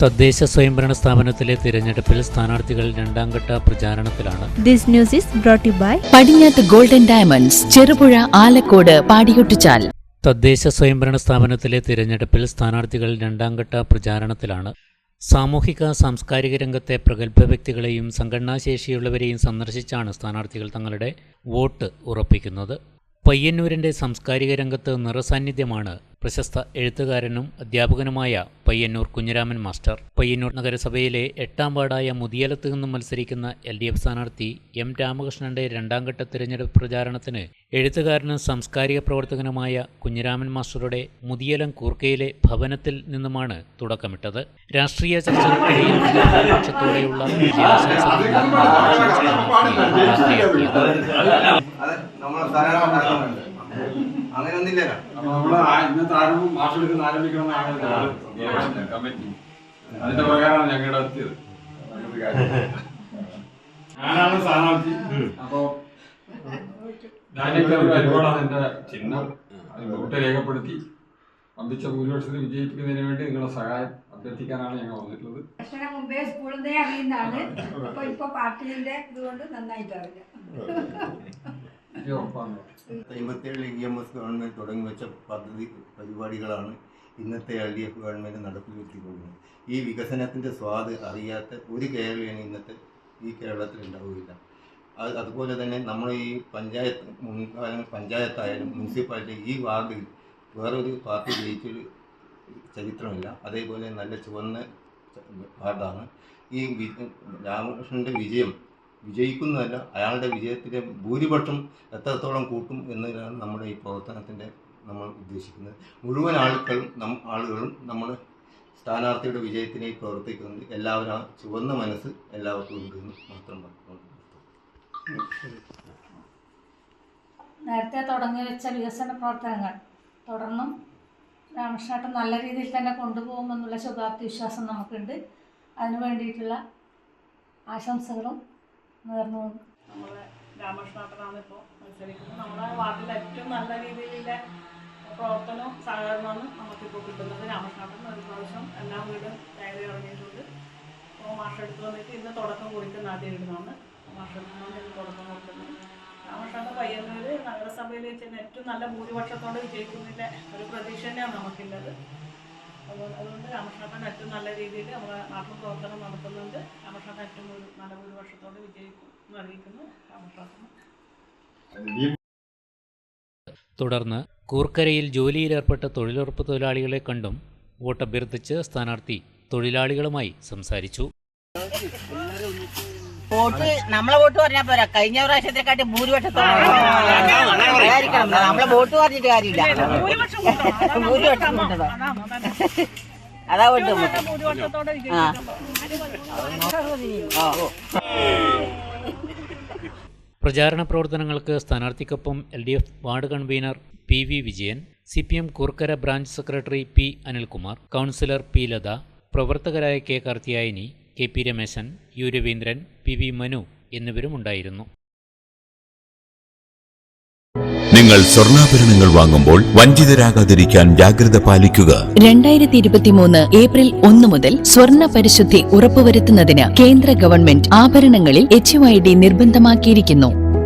തദ്ദേശ സ്വയംഭരണ സ്ഥാപനത്തിലെ തിരഞ്ഞെടുപ്പിൽ സ്ഥാനാർത്ഥികൾ രണ്ടാംഘട്ട പ്രചാരണത്തിലാണ്. This news is brought to you by Padinjath Golden Diamonds Cherupuzha Alakode Padiyottichal. തദ്ദേശ സ്വയംഭരണ സ്ഥാപനത്തിലെ തിരഞ്ഞെടുപ്പിൽ സ്ഥാനാർത്ഥികൾ രണ്ടാംഘട്ട പ്രചാരണത്തിലാണ്. സാമൂഹിക സാംസ്കാരിക രംഗത്തെ പ്രഗത്ഭ വ്യക്തികളെയും സംഘടനാശേഷിയുള്ളവരെയും സന്ദർശിച്ചാണ് സ്ഥാനാർത്ഥികൾ തങ്ങളുടെ വോട്ട് ഉറപ്പിക്കുന്നത്. പയ്യന്നൂരിന്റെ സാംസ്കാരിക രംഗത്ത് നിറസാന്നിധ്യമാണ് പ്രശസ്ത എഴുത്തുകാരനും അധ്യാപകനുമായ പയ്യന്നൂർ കുഞ്ഞിരാമൻ മാസ്റ്റർ. പയ്യന്നൂർ നഗരസഭയിലെ എട്ടാം വാർഡായ മുതിയലത്ത് നിന്നും മത്സരിക്കുന്ന എൽ ഡി എഫ് സ്ഥാനാർത്ഥി എം രാമകൃഷ്ണന്റെ രണ്ടാംഘട്ട തിരഞ്ഞെടുപ്പ് പ്രചാരണത്തിന് എഴുത്തുകാരനും സാംസ്കാരിക പ്രവർത്തകനുമായ കുഞ്ഞിരാമൻ മാസ്റ്ററുടെ മുതിയലം കൂർക്കയിലെ ഭവനത്തിൽ നിന്നുമാണ് തുടക്കമിട്ടത്. രാഷ്ട്രീയ ചർച്ചകൾക്കിടയിൽ അങ്ങനെ ഒന്നില്ലല്ലോ നമ്മൾ ഇന്നത്തെ ആരംഭം മാസെടുക്കുന്ന ആരംഭിക്കണമെന്നാണ് ഞങ്ങളുടെ കമ്മിറ്റി. അതിന്റെ പ്രകാരമാണ് ഞങ്ങളുടെ എത്തിയത്. ഞാനാണ് സ്ഥാനാർത്ഥി. അപ്പോ ഞാനൊക്കെ വരുമ്പോഴാണ് എന്റെ ചിഹ്നം. അത് വോട്ട് രേഖപ്പെടുത്തി. വമ്പിച്ച ഭൂരിപക്ഷത്തിൽ വിജയിപ്പിക്കുന്നതിന് വേണ്ടി നിങ്ങളുടെ സഹായം അഭ്യർത്ഥിക്കാനാണ് ഞങ്ങൾ വന്നിട്ടുള്ളത്. ഭക്ഷണം മുമ്പേ സ്കൂളിൽ അറിയുന്നതാണ്. അപ്പൊ ഇപ്പൊ പാർട്ടിന്റെ ഇതുകൊണ്ട് നന്നായിട്ട് അറിയാം അമ്പത്തിയേഴിൽ ഇ എം എസ് ഗവൺമെന്റ് തുടങ്ങി വെച്ച പദ്ധതി പരിപാടികളാണ് ഇന്നത്തെ എൽ ഡി എഫ് ഗവൺമെന്റ് നടപ്പിൽ വരുത്തിക്കൊള്ളുന്നത് ഈ വികസനത്തിന്റെ സ്വാദ് അറിയാത്ത ഒരു കേരളീയനും ഇന്നത്തെ ഈ കേരളത്തിൽ ഉണ്ടാവുകയില്ല. അത് അതുപോലെ തന്നെ നമ്മൾ ഈ പഞ്ചായത്ത് മുൻകാലം പഞ്ചായത്തായാലും മുനിസിപ്പാലിറ്റി ഈ വാർഡിൽ വേറൊരു പാർട്ടി ജയിച്ചൊരു ചരിത്രമില്ല. അതേപോലെ നല്ല ചുവന്ന വാർഡാണ്. ഈ രാമകൃഷ്ണന്റെ വിജയം വിജയിക്കുന്നതല്ല അയാളുടെ വിജയത്തിന്റെ ഭൂരിപക്ഷം എത്രത്തോളം കൂട്ടും എന്നതാണ് നമ്മുടെ ഈ പ്രവർത്തനത്തിന്റെ നമ്മൾ ഉദ്ദേശിക്കുന്നത്. മുഴുവൻ ആളുകളും നം ആളുകളും നമ്മൾ സ്ഥാനാർത്ഥിയുടെ വിജയത്തിനായി പ്രവർത്തിക്കുന്നത് എല്ലാവരും ആ ചുവന്ന മനസ്സ് എല്ലാവർക്കും ഉണ്ട് എന്ന് മാത്രം പറഞ്ഞുകൊണ്ട് നേരത്തെ തുടങ്ങി വെച്ച വികസന പ്രവർത്തനങ്ങൾ തുടർന്നും രാമകൃഷ്ണേട്ടൻ നല്ല രീതിയിൽ തന്നെ കൊണ്ടുപോകുമെന്നുള്ള ശുഭാപ്തി വിശ്വാസം നമുക്കുണ്ട്. അതിനു വേണ്ടിയിട്ടുള്ള ആശംസകളും നേർന്നു നമ്മളെ രാമകൃഷ്ണനാട്ടനാണ് ഇപ്പോൾ മത്സരിക്കുന്നത്. നമ്മുടെ വാർഡിൽ ഏറ്റവും നല്ല രീതിയിലുള്ള പ്രവർത്തനവും സഹകരണമാണ് നമുക്കിപ്പോൾ കിട്ടുന്നത്. രാമകൃഷ്ണനാട്ടൻ ഒരു പ്രാവശ്യം എല്ലാ വീടും കയറി ഇറങ്ങിയിട്ടുണ്ട്. അപ്പോൾ മാഷെടുത്ത് വന്നിട്ട് ഇന്ന് തുടക്കം കുറിക്കുന്ന ആദ്യം ഇടുന്നതാണ്. മാഷെടുത്തുകൊണ്ട് ഇന്ന് തുടക്കം കൊടുക്കുന്നത് രാമകൃഷ്ണൻ പയ്യന്നൂർ നഗരസഭയിൽ വെച്ച് ഏറ്റവും നല്ല ഭൂരിപക്ഷത്തോടെ വിജയിക്കുന്നതിന്റെ ഒരു പ്രതീക്ഷ തന്നെയാണ് നമുക്കുള്ളത്. അതുകൊണ്ട് രാമകൃഷ്ണൻ ഏറ്റവും നല്ല രീതിയിൽ നമ്മുടെ നാട്ടിൽ പ്രവർത്തനം നടത്തുന്നുണ്ട്. രാമകൃഷ്ണൻ ഏറ്റവും ഒരു നല്ല ഭൂരിപക്ഷത്തോടെ വിജയിക്കും എന്ന് അറിയിക്കുന്നു രാമകൃഷ്ണൻ. തുടർന്ന് കൂർക്കരയിൽ ജോലിയിലേർപ്പെട്ട തൊഴിലുറപ്പ് തൊഴിലാളികളെ കണ്ടും വോട്ടഭ്യർത്ഥിച്ച് സ്ഥാനാർത്ഥി തൊഴിലാളികളുമായി സംസാരിച്ചു. വോട്ട് നമ്മളെ വോട്ട് പറഞ്ഞാൽ പോരാ കഴിഞ്ഞ പ്രാവശ്യത്തെക്കാട്ടി ഭൂരിപക്ഷത്തോളം നമ്മളെ വോട്ട് പറഞ്ഞിട്ട് കാര്യമില്ല ഭൂരിപക്ഷം കൂട്ടണം അതാ വോട്ട് ആ പ്രചാരണ പ്രവർത്തനങ്ങൾക്ക് സ്ഥാനാർത്ഥിക്കൊപ്പം L D F ward convener P V Vijayan C P M Koorkkara branch secretary P Anilkumar councillor P Latha പ്രവർത്തകരായ K Karthiyayani K P Rameshan U Raveendran P V Manu എന്നിവരും ഉണ്ടായിരുന്നു. നിങ്ങൾ സ്വർണാഭരണങ്ങൾ വാങ്ങുമ്പോൾ വഞ്ചിതരാകാതിരിക്കാൻ ജാഗ്രത പാലിക്കുക. രണ്ടായിരത്തി ഇരുപത്തിമൂന്ന് ഏപ്രിൽ ഒന്ന് മുതൽ സ്വർണ പരിശുദ്ധി ഉറപ്പുവരുത്തുന്നതിന് കേന്ദ്ര ഗവൺമെന്റ് ആഭരണങ്ങളിൽ എച്ച് നിർബന്ധമാക്കിയിരിക്കുന്നു.